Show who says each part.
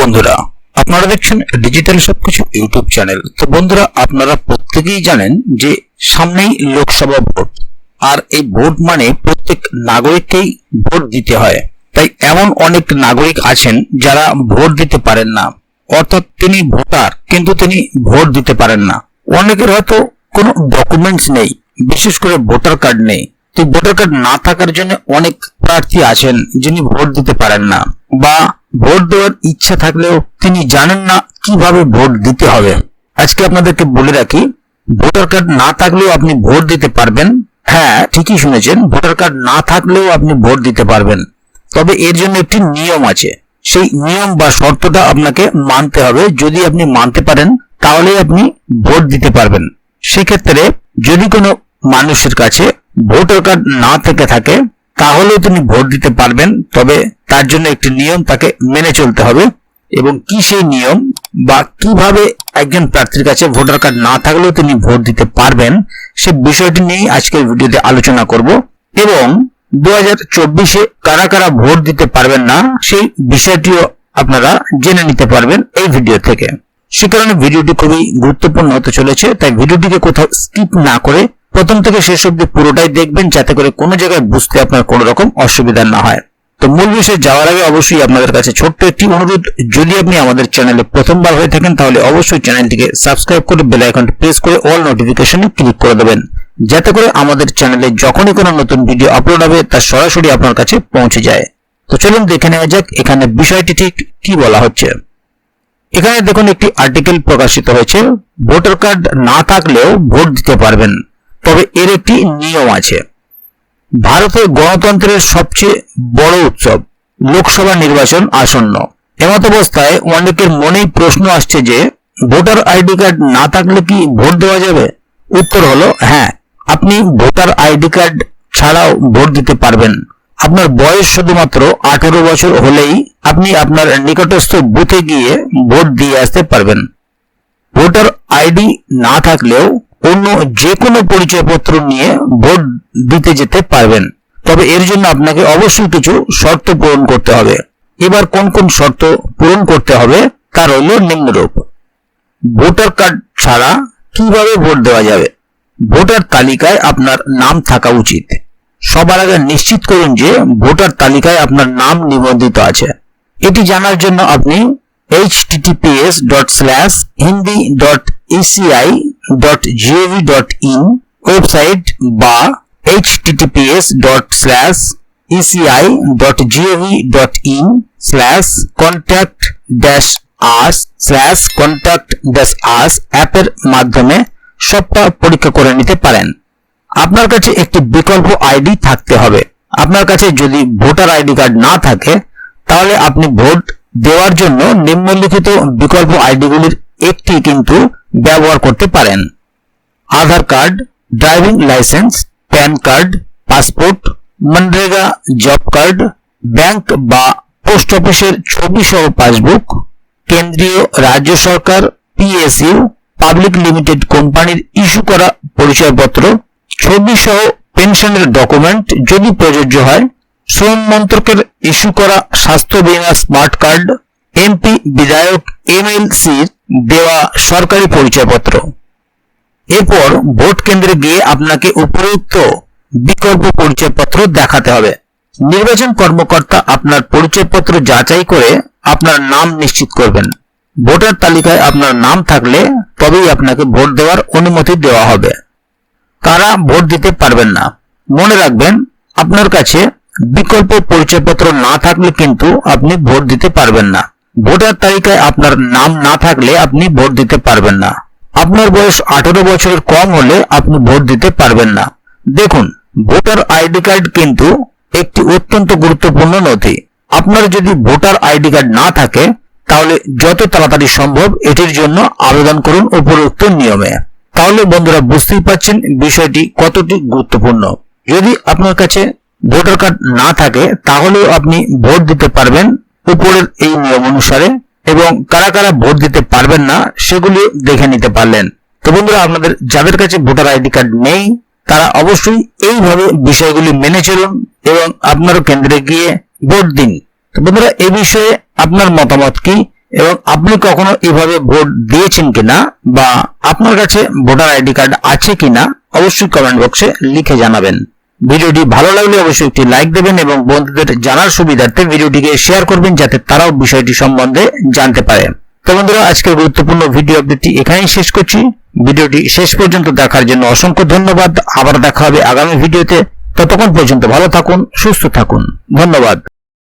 Speaker 1: বন্ধুরা, আপনারা দেখছেন ডিজিটাল সবকিছু ইউটিউব চ্যানেল। তো বন্ধুরা, আপনারা প্রত্যেকেই জানেন যে সামনেই লোকসভা ভোট। আর এই ভোট মানে প্রত্যেক নাগরিককেই ভোট দিতে হয়। তাই এমন অনেক নাগরিক আছেন যারা ভোট দিতে পারেন না। অর্থাৎ তিনি ভোটার, কিন্তু তিনি ভোট দিতে পারেন না। অনেকের হয়তো কোনো ডকুমেন্টস নেই, বিশেষ করে ভোটার কার্ড নেই। তো ভোটার কার্ড না থাকার জন্য অনেক প্রার্থী আছেন যিনি ভোট দিতে পারেন না। বা ভোট দেওয়ার ইচ্ছা থাকলেও তিনি জানেন না কীভাবে ভোট দিতে হবে। আজকে আপনাদেরকে বলে রাখি, ভোটার কার্ড না থাকলেও আপনি ভোট দিতে পারবেন। হ্যাঁ ঠিকই শুনেছেন, ভোটার কার্ড না থাকলেও আপনি ভোট দিতে পারবেন। তবে এর জন্য একটি নিয়ম আছে। সেই নিয়ম বা শর্তটা আপনাকে মানতে হবে। যদি আপনি মানতে পারেন তাহলে আপনি ভোট দিতে পারবেন। সেক্ষেত্রে যদি কোনো মানুষের কাছে ভোটার কার্ড না থেকে থাকে তাহলেও তিনি ভোট দিতে পারবেন, তবে তার জন্য একটি নিয়ম তাকে মেনে চলতে হবে। এবং কি সেই নিয়ম বা কীভাবে একজন প্রার্থীর কাছে ভোটার কার্ড না থাকলেও তিনি ভোট দিতে পারবেন, সে বিষয়টি নিয়েই আজকের ভিডিওতে আলোচনা করব। এবং দু হাজার চব্বিশে কারা কারা ভোট দিতে পারবেন না, সেই বিষয়টিও আপনারা জেনে নিতে পারবেন এই ভিডিও থেকে। সে কারণে ভিডিওটি খুবই গুরুত্বপূর্ণ হতে চলেছে, তাই ভিডিওটিকে কোথাও স্কিপ না করে প্রথম থেকে শেষ অব্দি পুরোটাই দেখবেন, যাতে করে কোনো জায়গায় বুঝতে আপনার কোনো রকম অসুবিধা না হয়। তো মূল বিষয়ে যাওয়ার আগে অবশ্যই আপনাদের কাছে ছোট্ট একটি অনুরোধ, যদি আপনি আমাদের চ্যানেলে প্রথমবার হয়ে থাকেন, তাহলে অবশ্যই চ্যানেলটিকে সাবস্ক্রাইব করে বেল আইকনটি প্রেস করে অল নোটিফিকেশনে ক্লিক করে দেবেন। যাতে করে আমাদের চ্যানেলে যখনই কোনো নতুন ভিডিও আপলোড হবে, তা সরাসরি আপনার কাছে পৌঁছে যায়। তো চলুন দেখে নেওয়া যাক, এখানে বিষয়টি ঠিক কি বলা হচ্ছে। এখানে দেখুন, একটি আর্টিকেল প্রকাশিত হয়েছে। ভোটার কার্ড না থাকলেও ভোট দিতে পারবেন। তবে এর একটি নিয়ম আছে। ভারতের গণতন্ত্রের সবচেয়ে বড় উৎসব লোকসভা নির্বাচন আসন্ন। এমত অবস্থায় অনেকের মনেই প্রশ্ন আসছে যে, ভোটার আইডি কার্ড না থাকলে কি ভোট দেওয়া যাবে? উত্তর হলো হ্যাঁ আপনি ভোটার আইডি কার্ড ছাড়াও ভোট দিতে পারবেন। আপনার বয়স শুধুমাত্র আঠেরো বছর হলেই আপনি আপনার নিকটস্থ বুথে গিয়ে ভোট দিয়ে আসতে পারবেন। ভোটার আইডি না থাকলেও অন্য যে কোনো পরিচয়পত্র নিয়ে ভোট দিতে যেতে পারবেন। তবে এর জন্য আপনাকে অবশ্যই কিছু শর্ত পূরণ করতে হবে। এবার কোন কোন শর্ত পূরণ করতে হবে তা রইল নিম্নরূপ। ভোটার কার্ড ছাড়া কীভাবে ভোট দেওয়া যাবে? ভোটার তালিকায় আপনার নাম থাকা উচিত। সবার আগে নিশ্চিত করুন যে ভোটার তালিকায় আপনার নাম নিবন্ধিত আছে। এটি জানার জন্য আপনি https dot slash Hindi dot ECI dot GOV dot in website বা https dot slash ECI dot GOV dot in slash contact dash us slash contact dash us অ্যাপের মাধ্যমে সবটা পরীক্ষা করে নিতে পারেন। আপনার কাছে একটি বিকল্প আইডি থাকতে হবে। আপনার কাছে যদি ভোটার আইডি কার্ড না থাকে, তাহলে আপনি ভোট দেওয়ার জন্য নিম্নলিখিত বিকল্প আইডিগুলির একটি কিন্তু ব্যবহার করতে পারেন। Aadhaar card, driving licence, PAN card, passport, MNREGA, job card, bank বা পোস্ট অফিসের ছবি সহ পাসবুক, কেন্দ্রীয় রাজ্য সরকার, পিএসইউ, পাবলিক লিমিটেড কোম্পানির ইস্যু করা পরিচয়পত্র, ছবি সহ পেনশনের ডকুমেন্ট যদি প্রযোজ্য হয়, শ্রম মন্ত্রকের ইস্যু করা স্বাস্থ্য বীমা স্মার্ট কার্ড, এমপি বিধায়ক এমএলসির দেওয়া সরকারি পরিচয়পত্র। এরপর ভোট কেন্দ্রে গিয়ে আপনাকে উপরোক্ত বিকল্প পরিচয়পত্র দেখাতে হবে। নির্বাচন কর্মকর্তা আপনার পরিচয়পত্র যাচাই করে আপনার নাম নিশ্চিত করবেন। ভোটার তালিকায় আপনার নাম থাকলে তবেই আপনাকে ভোট দেওয়ার অনুমতি দেওয়া হবে। কারা ভোট দিতে পারবেন না। মনে রাখবেন, আপনার কাছে বিকল্প পরিচয়পত্র না থাকলে কিন্তু আপনি ভোট দিতে পারবেন না। ভোটার তালিকায় আপনার নাম না থাকলে আপনি ভোট দিতে পারবেন না। আপনার বয়স আঠারো বছরের কম হলে আপনি ভোট দিতে পারবেন না। দেখুন, ভোটার আইডি কার্ড কিন্তু একটি অত্যন্ত গুরুত্বপূর্ণ নথি। আপনার যদি ভোটার আইডি কার্ড না থাকে, তাহলে যত তাড়াতাড়ি সম্ভব এটির জন্য আবেদন করুন উপরোক্ত নিয়মে। তাহলে বন্ধুরা বুঝতেই পারছেন বিষয়টি কতটি গুরুত্বপূর্ণ। যদি আপনার কাছে ভোটার কার্ড না থাকে, তাহলেও আপনি ভোট দিতে পারবেন উপরের এই নিয়ম অনুসারে এবং কারা কারা ভোট দিতে পারবেন না, সেগুলি দেখে নিতে পারলেন। তো বন্ধুরা, আপনাদের, যাদের কাছে ভোটার আইডি কার্ড নেই, তারা অবশ্যই এইভাবে বিষয়গুলি মেনে চলুন এবং আপনারও কেন্দ্রে গিয়ে ভোট দিন। তো বন্ধুরা এই বিষয়ে আপনার মতামত কি? এবং আপনি কখনো এভাবে ভোট দিয়েছেন কিনা? বা আপনার কাছে ভোটার আইডি কার্ড আছে কিনা? অবশ্যই কমেন্ট বক্সে লিখে জানাবেন। ভিডিওটি ভালো লাগলে অবশ্যই একটি লাইক দেবেন এবং বন্ধুদের জানার সুবিধার্থে ভিডিওটিকে শেয়ার করবেন যাতে তারাও বিষয়টি সম্বন্ধে জানতে পারে। তো বন্ধুরা, আজকের গুরুত্বপূর্ণ ভিডিও আপডেটটি এখানেই শেষ করছি। ভিডিওটি শেষ পর্যন্ত দেখার জন্য অসংখ্য ধন্যবাদ। আবার দেখা হবে আগামী ভিডিওতে ততক্ষণ পর্যন্ত ভালো থাকুন, সুস্থ থাকুন। ধন্যবাদ।